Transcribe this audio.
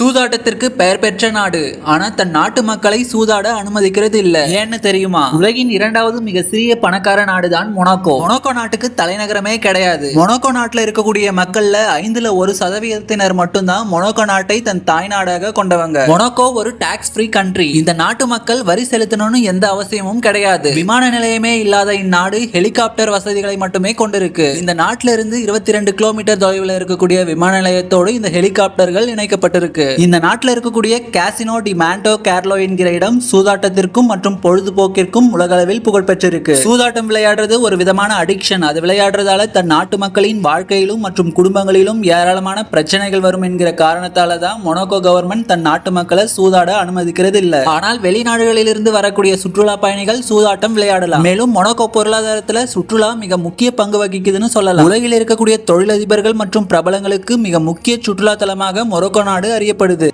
சூதாட்டத்திற்கு பெயர் பெற்ற நாடு. ஆனா தன் நாட்டு மக்களை சூதாட அனுமதிக்கிறது இல்ல. ஏன்னு தெரியுமா? உலகின் இரண்டாவது மிக சிறிய பணக்கார நாடுதான் மொனாக்கோ. மொனாக்கோ நாட்டுக்கு தலைநகரமே கிடையாது. மொனாக்கோ நாட்டுல இருக்கக்கூடிய மக்கள்ல ஐந்துல ஒரு சதவீதத்தினர் மட்டும்தான் மொனாக்கோ நாட்டை தன் தாய்நாடாக கொண்டவங்க. மொனாக்கோ ஒரு டாக்ஸ் ஃப்ரீ கண்ட்ரி இந்த நாட்டு மக்கள் வரி செலுத்தணும்னு எந்த அவசியமும் கிடையாது. விமான நிலையமே இல்லாத இந்நாடு ஹெலிகாப்டர் வசதிகளை மட்டுமே கொண்டிருக்கு. இந்த நாட்டில இருந்து இருபத்தி ரெண்டு கிலோமீட்டர் தொலைவில் இருக்கக்கூடிய விமான நிலையத்தோடு இந்த ஹெலிகாப்டர்கள் இணைக்கப்பட்டிருக்கு. இந்த நாட்டில் இருக்கக்கூடிய கேசினோ டி மாண்டோ கேர்லோ என்கிற இடம் சூதாட்டத்திற்கும் மற்றும் பொழுதுபோக்கிற்கும் உலகளவில் புகழ்பெற்றிருக்கு. சூதாட்டம் விளையாடுறது ஒரு விதமான அடிக்ஷன் அது விளையாடுறதால தன் நாட்டு மக்களின் வாழ்க்கையிலும் மற்றும் குடும்பங்களிலும் ஏராளமான பிரச்சனைகள் வரும் என்கிற காரணத்தால தான் மொனோகோ கவர்மெண்ட் தன் நாட்டு மக்களை சூதாட அனுமதிக்கிறது இல்ல ஆனால் வெளிநாடுகளில் இருந்து வரக்கூடிய சுற்றுலா பயணிகள் சூதாட்டம் விளையாடலாம். மேலும் மொனோகோ பொருளாதாரத்துல சுற்றுலா மிக முக்கிய பங்கு வகிக்குதுன்னு சொல்லலாம். உலகில் இருக்கக்கூடிய தொழிலதிபர்கள் மற்றும் பிரபலங்களுக்கு மிக முக்கிய சுற்றுலா தலமாக மொரோக்கோ நாடு ஏற்படுது.